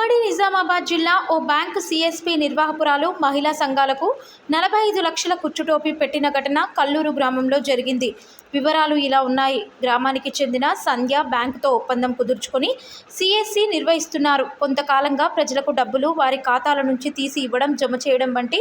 ఉమ్మడి నిజామాబాద్ జిల్లా ఓ bank CSP నిర్వాహకురాలు మహిళా సంఘాలకు నలభై ఐదు లక్షల కుచ్చుటోపీ పెట్టిన ఘటన కల్లూరు గ్రామంలో జరిగింది. వివరాలు ఇలా ఉన్నాయి. గ్రామానికి చెందిన సంధ్య బ్యాంకుతో ఒప్పందం కుదుర్చుకొని సిఎస్సి నిర్వహిస్తున్నారు. కొంతకాలంగా ప్రజలకు డబ్బులు వారి ఖాతాల నుంచి తీసి ఇవ్వడం జమ చేయడం వంటి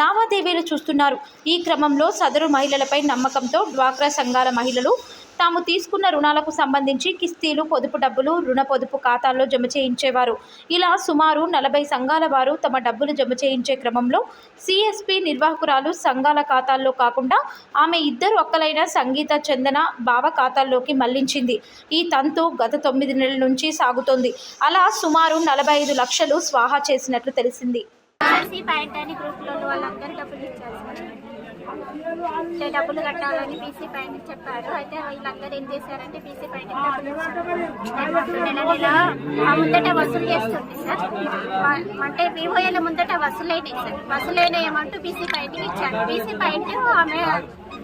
లావాదేవీలు చూస్తున్నారు. ఈ క్రమంలో సదరు మహిళలపై నమ్మకంతో డ్వాక్రా సంఘాల మహిళలు తాము తీసుకున్న రుణాలకు సంబంధించి కిస్తీలు పొదుపు డబ్బులు రుణ పొదుపు ఖాతాల్లో జమ చేయించేవారు. ఇలా సుమారు నలభై సంఘాల వారు తమ డబ్బులు జమ చేయించే క్రమంలో సిఎస్పి నిర్వాహకురాలు సంఘాల ఖాతాల్లో కాకుండా ఆమె ఇద్దరు ఒక్కలైన సంగీత చందన బావ ఖాతాల్లోకి మళ్ళించింది. ఈ తంతు గత తొమ్మిది నెలల నుంచి సాగుతోంది. అలా సుమారు నలభై ఐదు లక్షలు స్వాహా చేసినట్లు తెలిసింది. ఆర్సీ గ్రూప్లో వాళ్ళందరూ డబ్బులు ఇచ్చారు అంటే డబ్బులు కట్టాలని పీసీ పైన చెప్పారు అయితే వీళ్ళందరూ ఏం చేశారంటే పీసీ పైన నెల నెల ఆ ముందట వసూలు చేస్తుంది సార్. అంటే వివోఏల ముందట వసూలైనాయి సార్. వసూలైన ఏమంటూ పీసీ పైన ఇచ్చారు. పీసీ పైన ఆమె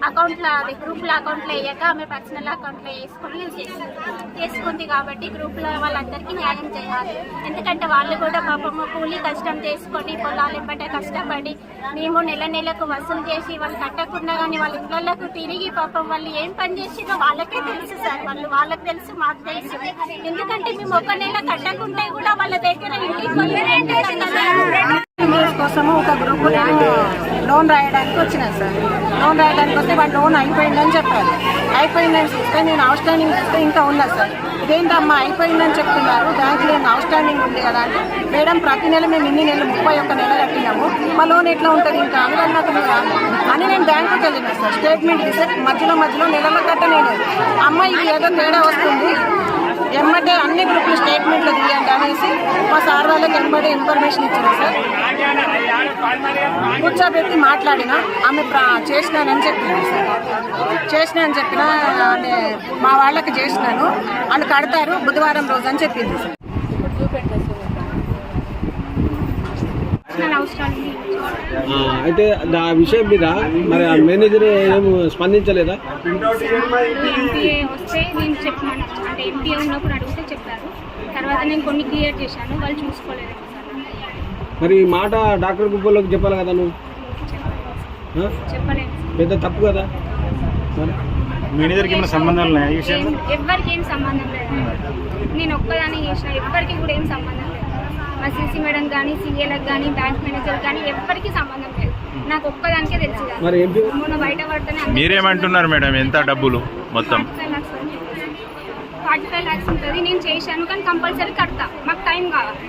అకౌంట్లో అది గ్రూప్లో అకౌంట్లో వేయక ఆమె పర్సనల్ అకౌంట్లో వేసుకొని చేసింది చేసుకుంది కాబట్టి గ్రూప్లో వాళ్ళందరికీ న్యాయం చేయాలి. ఎందుకంటే వాళ్ళు కూడా పాపము కూలీ కష్టం చేసుకొని పొలాలు ఎంబట కష్టపడి మేము నెల నెలకు వసూలు చేసి వాళ్ళు కట్టకుండా కానీ వాళ్ళ ఇళ్ళకు తిరిగి పాపం వాళ్ళు ఏం పని చేసినా వాళ్ళకే తెలుసు సార్. వాళ్ళు వాళ్ళకి తెలుసు మాకు తెలుసు. ఎందుకంటే మేము ఒక నెల కట్టకుంటే కూడా వాళ్ళ దగ్గర ఇంటికి కోసము ఒక గ్రూప్ నేను లోన్ రాయడానికి వచ్చినా సార్. లోన్ రాయడానికి వస్తే వాడు లోన్ అయిపోయిందని చెప్పారు. అయిపోయిందని చూస్తే నేను అవుట్ స్టాండింగ్ చూస్తే ఇంకా ఉన్నా సార్? ఇదేంటమ్మా అయిపోయిందని చెప్తున్నారు. బ్యాంకులో అవుట్ స్టాండింగ్ ఉంది కదా అంటే మేడం ప్రతి నెల మేము ఇన్ని నెలలు ముప్పై ఒక్క నెల కట్టినాము. మా లోన్ ఎట్లా ఉంటుంది ఇంకా? అని నాకు అని నేను బ్యాంకుకి వెళ్ళిన సార్. స్టేట్మెంట్ తీసే మధ్యలో మధ్యలో నెలలో కట్టలేదు. అమ్మ ఏదో తేడా వస్తుంది. ఎమ్మటే అన్ని గ్రూపులు స్టేట్మెంట్లు తీయండి చేసి మా సార్ వాళ్ళకి వెనబడి ఇన్ఫర్మేషన్ ఇచ్చారు సార్. కూర్చోబెట్టి మాట్లాడిన ఆమె చేసినానని చెప్పింది సార్. చేసిన అని చెప్పిన మా వాళ్ళకి చేసినాను. వాళ్ళు కడతారు బుధవారం రోజు అని చెప్పింది సార్ పర్సనల్ అవసరాలు అయితే ఆ విషయం మీద మరి ఆ మేనేజర్ ఏం స్పందించలేదా? ఎంపీఏ వస్తే నేను చెప్పాను అంటే ఎంపీఏ ఉన్నప్పుడు అడిగితే చెప్పారు. తర్వాత నేను కొన్ని క్లియర్ చేశాను. వాళ్ళు చూసుకోలేదు మరి ఈ మాట డాక్టర్ గుబ్బోళ్ళకి చెప్పాలి కదా నువ్వు? చెప్పలేదు. పెద్ద తప్పు కదా? మేనేజర్కి ఏమైనా ఈ విషయంలో? ఏం- సంబంధం లేదు. నేను ఒక్కదాన్ని చేసిన. ఎవ్వరికి కూడా ఏం సంబంధం లేదు మా సీసీ మేడం కానీ సీఏలకు కానీ బ్యాంక్ మేనేజర్ కానీ ఎవ్వరికి సంబంధం లేదు. నాకు ఒక్కదానికే తెలుసు మొన్న బయట పడితేనే అందరికీ మీరేమంటున్నారు మేడం? ఎంత డబ్బులు మొత్తం? Forty five lakhs forty five lakhs ఉంటుంది. నేను చేశాను కానీ కంపల్సరీ కడతా. మాకు టైం కావాలి.